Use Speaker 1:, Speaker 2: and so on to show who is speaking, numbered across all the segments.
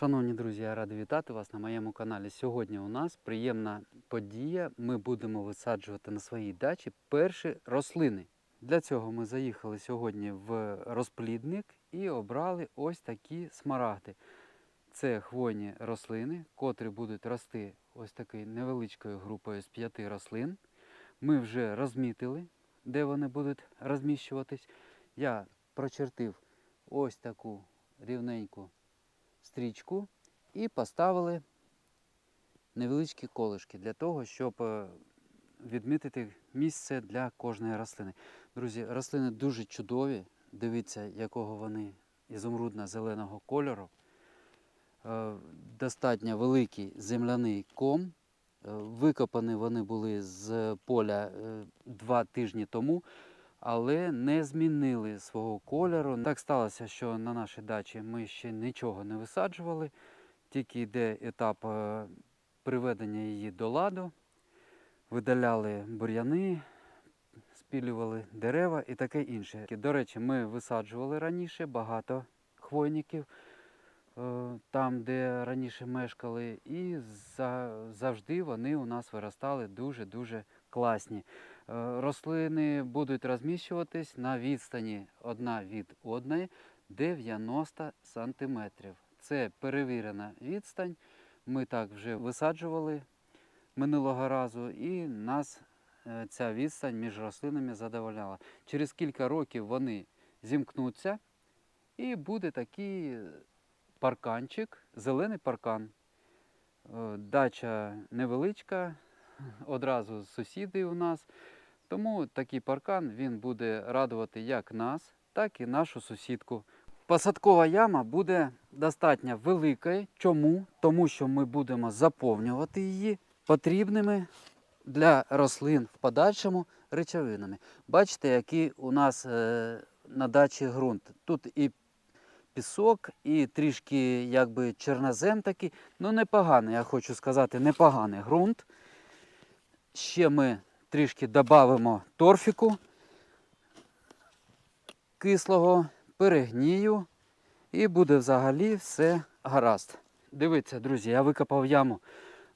Speaker 1: Шановні друзі, я радий вітати вас на моєму каналі. Сьогодні у нас приємна подія. Ми будемо висаджувати на своїй дачі перші рослини. Для цього ми заїхали сьогодні в розплідник і обрали ось такі смарагди. Це хвойні рослини, котрі будуть рости ось такою невеличкою групою з п'яти рослин. Ми вже розмітили, де вони будуть розміщуватись. Я прочертив ось таку рівненьку стрічку і поставили невеличкі колишки для того, щоб е, відмітити місце для кожної рослини. Друзі, рослини дуже чудові. Дивіться, якого вони ізумрудно-зеленого кольору. Е, Достатньо великий земляний ком. Е, Викопані вони були з поля два тижні тому, але не змінили свого кольору. Так сталося, що на нашій дачі ми ще нічого не висаджували, тільки йде етап е, приведення її до ладу. Видаляли бур'яни, спілювали дерева і таке інше. До речі, ми висаджували раніше багато хвойників е, там, де раніше мешкали, і завжди вони у нас виростали дуже-дуже класні. Е, Рослини будуть розміщуватись на відстані одна від одної 90 сантиметрів. Це перевірена відстань. Ми так вже висаджували минулого разу, і нас е, ця відстань між рослинами задовольняла. Через кілька років вони зімкнуться, і буде такий парканчик, зелений паркан. Е, Дача невеличка, одразу сусіди у нас. Тому такий паркан він буде радувати як нас, так і нашу сусідку. Посадкова яма буде достатньо великою. Чому? Тому що ми будемо заповнювати її потрібними для рослин в подальшому речовинами. Бачите, який у нас е, на дачі ґрунт. Тут і пісок, і трішки якби чорнозем такий. Ну, непоганий, я хочу сказати, непоганий ґрунт. Ще ми трішки додамо торфіку кислого, перегнію, і буде взагалі все гаразд. Дивіться, друзі, я викопав яму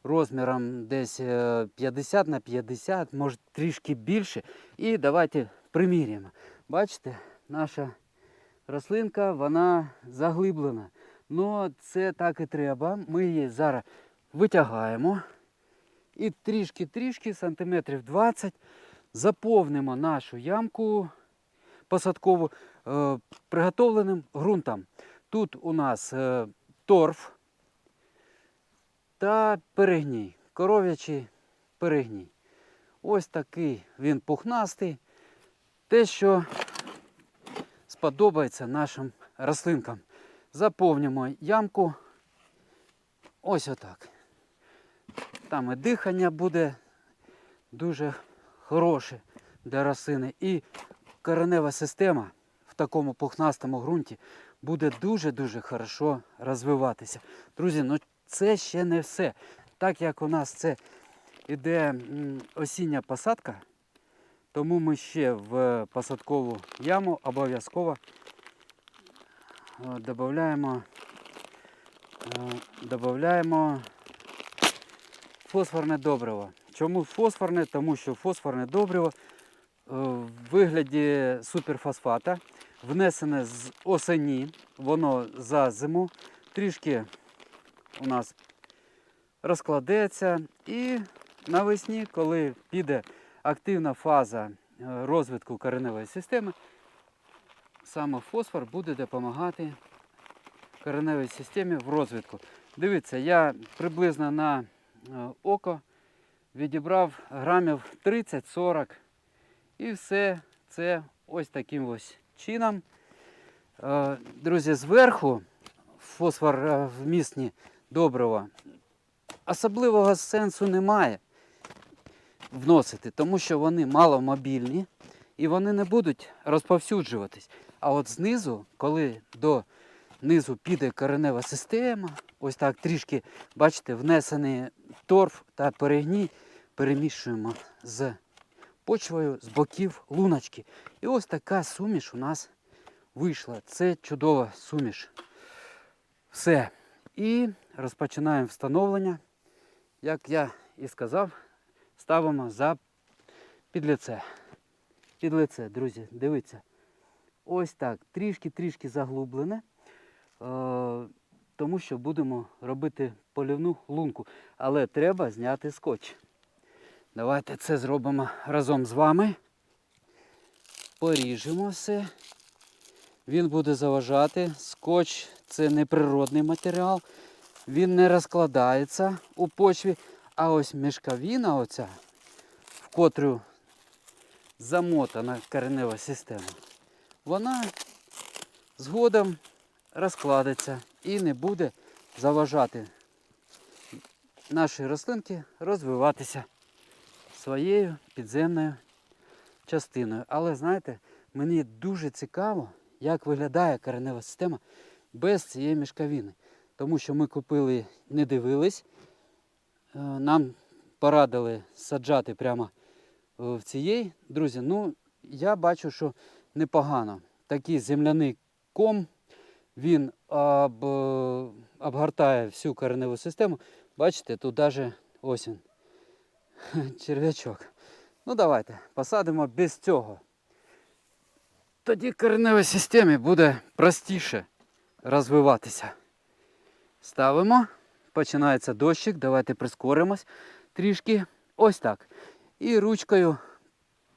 Speaker 1: розміром десь е, 50 на 50, може трішки більше. І давайте приміряємо. Бачите, наша рослинка вона заглиблена. Ну, це так і треба. Ми її зараз витягаємо. І трішки-трішки, сантиметрів 20, заповнимо нашу ямку посадкову е, приготовленим ґрунтом. Тут у нас е, торф та перегній, коров'ячий перегній. Ось такий він пухнастий. Те, що сподобається нашим рослинкам. Заповнимо ямку ось отак. Там і дихання буде дуже хороше для рослини. І коренева система в такому пухнастому ґрунті буде дуже-дуже хорошо розвиватися. Друзі, ну це ще не все. Так як у нас це іде осіння посадка, тому ми ще в посадкову яму обов'язково е, додаємо, додаємо фосфорне добриво. Чому фосфорне? Тому що фосфорне добриво е, в вигляді суперфосфата внесене з осені, воно за зиму трішки у нас розкладеться. І навесні, коли піде активна фаза е, розвитку кореневої системи, саме фосфор буде допомагати кореневій системі в розвитку. Дивіться, я приблизно на око відібрав грамів 30-40. І все це ось таким ось чином. Е, Друзі, зверху фосфор е, вмісні добрива особливого сенсу немає вносити, тому що вони маломобільні і вони не будуть розповсюджуватись. А от знизу, коли до низу піде коренева система, ось так трішки, бачите, внесений торф та перегній перемішуємо з почвою з боків луночки. І ось така суміш у нас вийшла. Це чудова суміш. Все. І розпочинаємо встановлення. Як я і сказав, ставимо за під лице. Під лице, друзі, дивіться. Ось так, трішки-трішки заглублене, тому що будемо робити полівну лунку. Але треба зняти скотч. Давайте це зробимо разом з вами. Поріжемо все. Він буде заважати. Скотч це неприродний матеріал. Він не розкладається у почві. А ось мішковина оця, в котру замотана коренева система, вона згодом розкладеться і не буде заважати нашій рослинки розвиватися своєю підземною частиною. Але знаєте, мені дуже цікаво, як виглядає коренева система без цієї мішковини. Тому що ми купили, не дивились, е, нам порадили саджати прямо е, в цієї. Друзі, ну я бачу, що непогано. Такий земляний ком, він об, обгортає всю кореневу систему. Бачите, тут навіть ось він, черв'ячок. Ну давайте посадимо без цього. Тоді кореневій системі буде простіше розвиватися. Ставимо, починається дощик, давайте прискоримось трішки. Ось так. І ручкою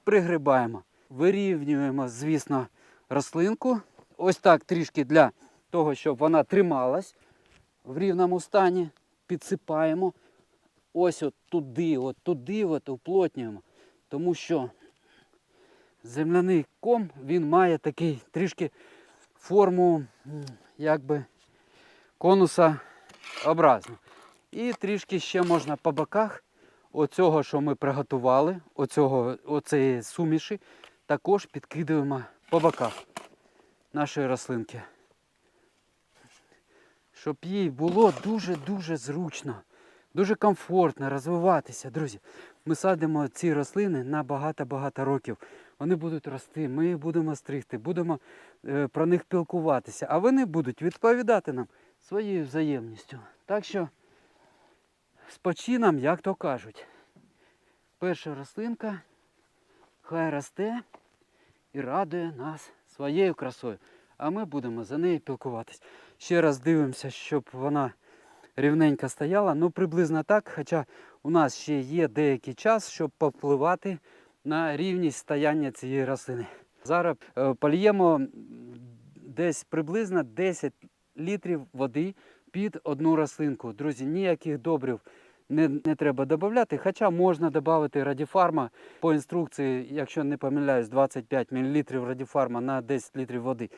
Speaker 1: пригрибаємо. Вирівнюємо, звісно, рослинку. Ось так трішки для того, щоб вона трималась в рівному стані. Підсипаємо. Ось от туди, от туди от уплотнюємо. Тому що земляний ком він має такий трішки форму якби конуса образну. І трішки ще можна по боках оцього, що ми приготували, оцього, оцеї суміші, також підкидуємо по боках нашої рослинки. Щоб їй було дуже-дуже зручно, дуже комфортно розвиватися, друзі. Ми садимо ці рослини на багато-багато років. Вони будуть рости, ми їх будемо стригти, будемо е, про них пілкуватися, а вони будуть відповідати нам своєю взаємністю. Так що з почином, як то кажуть, перша рослинка хай росте і радує нас своєю красою. А ми будемо за нею пілкуватись. Ще раз дивимося, щоб вона рівненько стояла. Ну, приблизно так, хоча у нас ще є деякий час, щоб попливати на рівність стояння цієї рослини. Зараз е, польємо десь приблизно 10 літрів води під одну рослинку. Друзі, ніяких добрив не, не треба додати, хоча можна додати радіфарма по інструкції, якщо не помиляюсь, 25 мл радіфарма на 10 літрів води.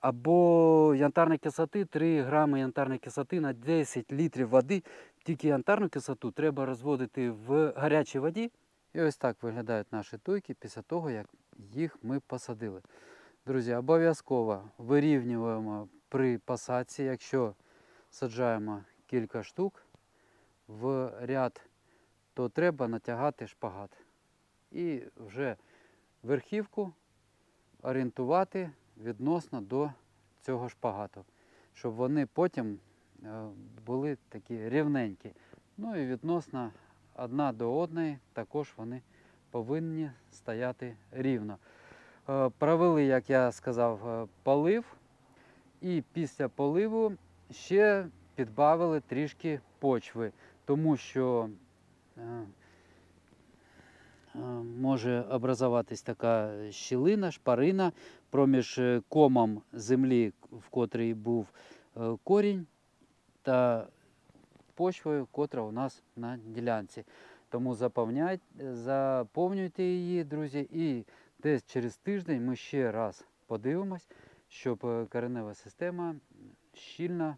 Speaker 1: Або янтарної кислоти 3 грами янтарної кислоти на 10 літрів води. Тільки янтарну кислоту треба розводити в гарячій воді. І ось так виглядають наші туйки після того, як їх ми посадили. Друзі, обов'язково вирівнюємо при посадці, якщо саджаємо кілька штук в ряд, то треба натягати шпагат. І вже верхівку орієнтувати відносно до цього шпагату, щоб вони потім е, були такі рівненькі. Ну і відносно одна до одної також вони повинні стояти рівно. Е, Провели, як я сказав, е, полив. І після поливу ще підбавили трішки почви, тому що може образуватись така щілина, шпарина проміж е, комом землі, в котрій був е, корінь, та почвою, котра у нас на ділянці. Тому заповнюйте її, друзі, і десь через тиждень ми ще раз подивимось, щоб е, коренева система щільно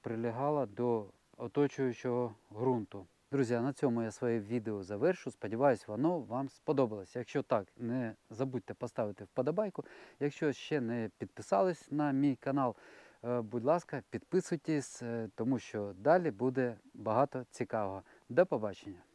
Speaker 1: прилягала до оточуючого ґрунту. Друзі, на цьому я своє відео завершу. Сподіваюсь, воно вам сподобалось. Якщо так, не забудьте поставити вподобайку. Якщо ще не підписались на мій канал, е, будь ласка, підписуйтесь, е, тому що далі буде багато цікавого. До побачення!